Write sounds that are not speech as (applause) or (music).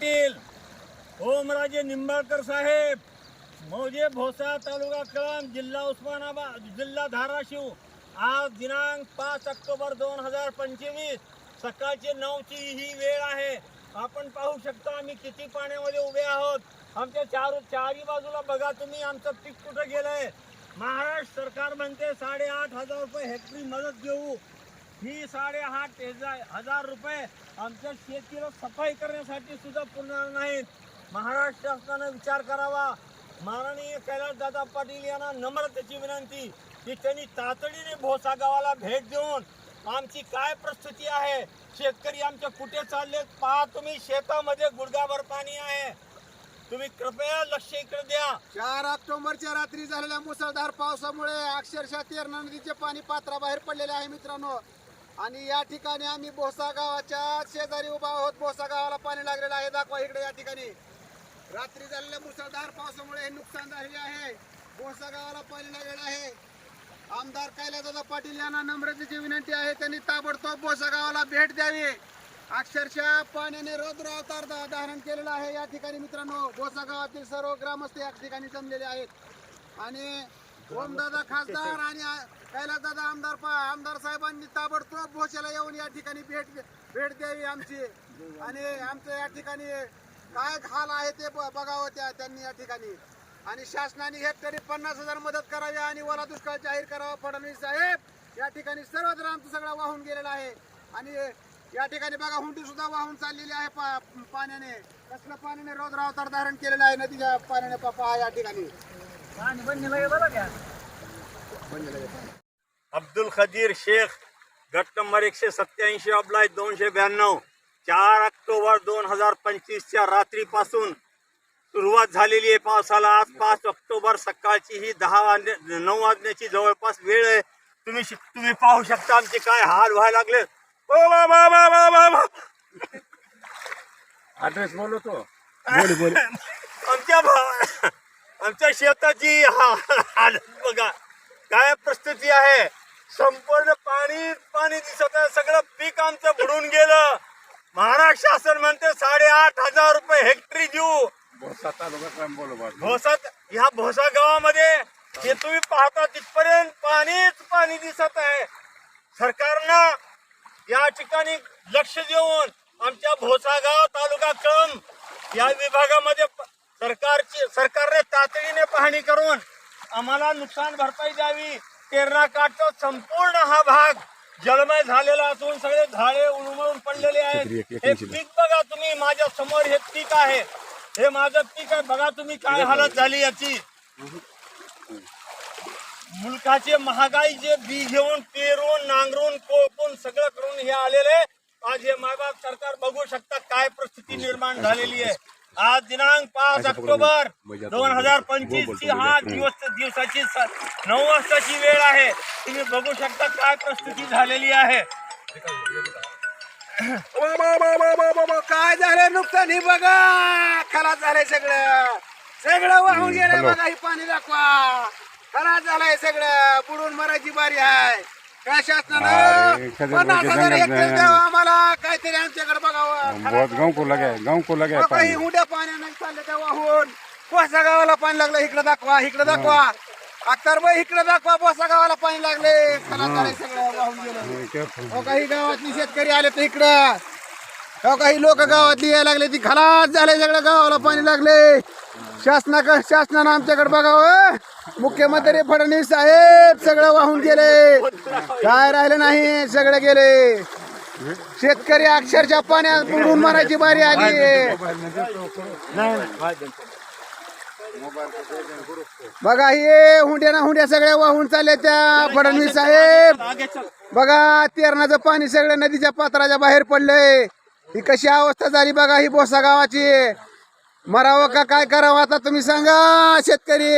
पाटील ओमराजे निंबाळकर साहेब मौजे भोसा तालुका कळम जिल्हा उस्मानाबाद जिल्हा धाराशिव. आज दिनांक पाच ऑक्टोबर दोन हजार पंचवीस सकाळची नऊची ही वेळ आहे. आपण पाहू शकता आम्ही किती पाण्यामध्ये उभे आहोत. आमच्या चार चारही बाजूला बघा तुम्ही आमचं पीक कुठं गेलंय? महाराष्ट्र सरकार म्हणते साडेआठ हजार रुपये हेक्टरी मदत घेऊ ही साडेआठ हजार- हजार रुपये आमच्या शेतीला सफाई करण्यासाठी सुद्धा पुरणार नाहीत. महाराष्ट्र शासनानं विचार करावा. माननीय कैलासदादा पाटील यांना नम्रतेची विनंती की त्यांनी तातडीने भोसा गावाला भेट देऊन आमची काय परिस्थिती आहे शेतकरी आमच्या कुठे चाललेत पहा तुम्ही शेतामध्ये गुडघाभर पाणी आहे. तुम्ही कृपया लक्ष इकडे द्या. चार ऑक्टोबरच्या रात्री झालेल्या मुसळधार पावसामुळे अक्षरशः तेरणा नदीचे पाणी पात्राबाहेर पडलेले आहे मित्रांनो. आणि या ठिकाणी आम्ही भोसा गावाच्या शेजारी उभा आहोत. भोसा गावाला पाणी लागलेलं आहे. दाखवा इकडे या ठिकाणी. रात्री झालेल्या मुसळधार पावसामुळे हे नुकसान झालेले आहे. भोसा गावाला पाणी लागलेलं आहे. आमदार कैलासदादा पाटील यांना नम्रतेची विनंती आहे. त्यांनी ताबडतोब भोसा गावाला भेट द्यावी. अक्षरशः पाण्याने रौद्र अवतार धारण केलेला आहे. या ठिकाणी मित्रांनो भोसा गावातील सर्व ग्रामस्थ या ठिकाणी जमलेले आहेत. आणि ओमदादा खासदार आणि कैलासदादा आमदार पा आमदार साहेबांनी ताबडतोब भोशाला येऊन या ठिकाणी भेट भेट द्यावी आमची. आणि आमचं या ठिकाणी काय हाल आहे ते बघावं त्या त्यांनी या ठिकाणी. आणि शासनाने हेक्टरी पन्नास हजार मदत करावी आणि ओला दुष्काळ जाहीर करावा. फडणवीस साहेब या ठिकाणी सर्वत्र आमचं सगळं वाहून गेलेलं आहे. आणि या ठिकाणी बघा हुंडी सुद्धा वाहून चाललेली आहे पा- पाण्याने. कसलं पाण्याने? रौद्र धारण केलेलं आहे नदीच्या पाण्याने पा- या ठिकाणी. अब्दुल खदीर शेख गट नंबर एकशे सत्याऐंशी अब्लाय दोनशे ब्याण्णव. चार ऑक्टोबर दोन हजार पंचवीसच्या रात्रीपासून सुरुवात झालेली आहे पावसाला. आज पाच ऑक्टोबर सकाळची ही दहा वाजणे नऊ वाजण्याची जवळपास वेळ आहे. तुम्ही शिक- तुम्ही पाहू शकता आमचे काय हाल व्हायला लागले. ओ बा बा बा बा बा बा. ऍड्रेस बोलतो भा- आमच्या शेताची हा- हालत बघा काय परिस्थिती आहे? संपूर्ण पाणी पाणी दिसत आहे सगळं पीक आमचं बुडून गेलं. महाराष्ट्र शासन म्हणते साडेआठ हजार रुपये हेक्टरी देऊ. भोसा तालुका भोसात ह्या भोसा गावामध्ये हे तुम्ही पाहता तिथपर्यंत पाणीच पाणी दिसत आहे. सरकारनं या ठिकाणी लक्ष देऊन आमच्या भोसागाव तालुका कळंब या विभागामध्ये सरकारने तातडीने पाहणी करून आम्हाला नुकसान भरपाई द्यावी. तेरणा काठचा संपूर्ण हा भाग जलमय झालेला असून सगळे झाडे उन्मळून पडलेले आहेत. हे पीक बघा तुम्ही माझ्यासमोर हे पीक आहे. हे माझं पीक आहे. बघा तुम्ही काय हालत झाली याची. मुलकाचे महागाईचे बी घेऊन पेरून नांगरून कोळपून सगळं करून हे आलेले आज हे मायबाप सरकार बघू शकता काय परिस्थिती निर्माण झालेली आहे. आज दिनांक पाच ऑक्टोबर दोन हजार पंचवीस ची हा दिवस दिवसाची नऊ वाजताची वेळ आहे. तुम्ही बघू शकता काय परिस्थिती झालेली आहे. (coughs) काय झालं नुकसान हे बघा. खलास झालंय सगळं. सगळं वाहून गेलंय बघा ही पाणी दाखवा. खलास झालंय सगळं. बुडून मरायची बारी आहे. काय अरे, शासनानं सगळं पन्नास हजार जंगल हेक्टर आहे. द्यावं आम्हाला काहीतरी आमच्याकडे बघावं. बहुत गाव को लगे गाव को लगे बघा, पाणी? हुंड्या पाण्याने चालले त्या वाहून बोसा गावाला पाणी लागलं इकडे दाखवा इकडे दाखवा. अख्तरबाई इकडे दाखवा बोसा गावाला पाणी लागले. सगळं वाहून गेलं. हो काही गावातली शेतकरी आले तर इकडं. हो काही लोक गावातली यायला लागले ती खलास झाले सगळं गावाला पाणी लागले. शासनाकडे शासनानं आमच्याकडे बघावं हो. मुख्यमंत्री फडणवीस साहेब सगळं वाहून गेले. काय राहिलं नाही सगळं गेले. शेतकरी अक्षरशः पाण्यात बुडून मारायची बारी आली. बघा हे हुंड्या ना हुंड्या सगळ्या वाहून चालल्या त्या फडणवीस साहेब. बघा तेरणाचं पाणी सगळं नदीच्या पात्राच्या बाहेर पडलंय. ही कशी अवस्था झाली बघा ही बोसा गावाची. मरावं का काय करावं आता तुम्ही सांगा शेतकरी.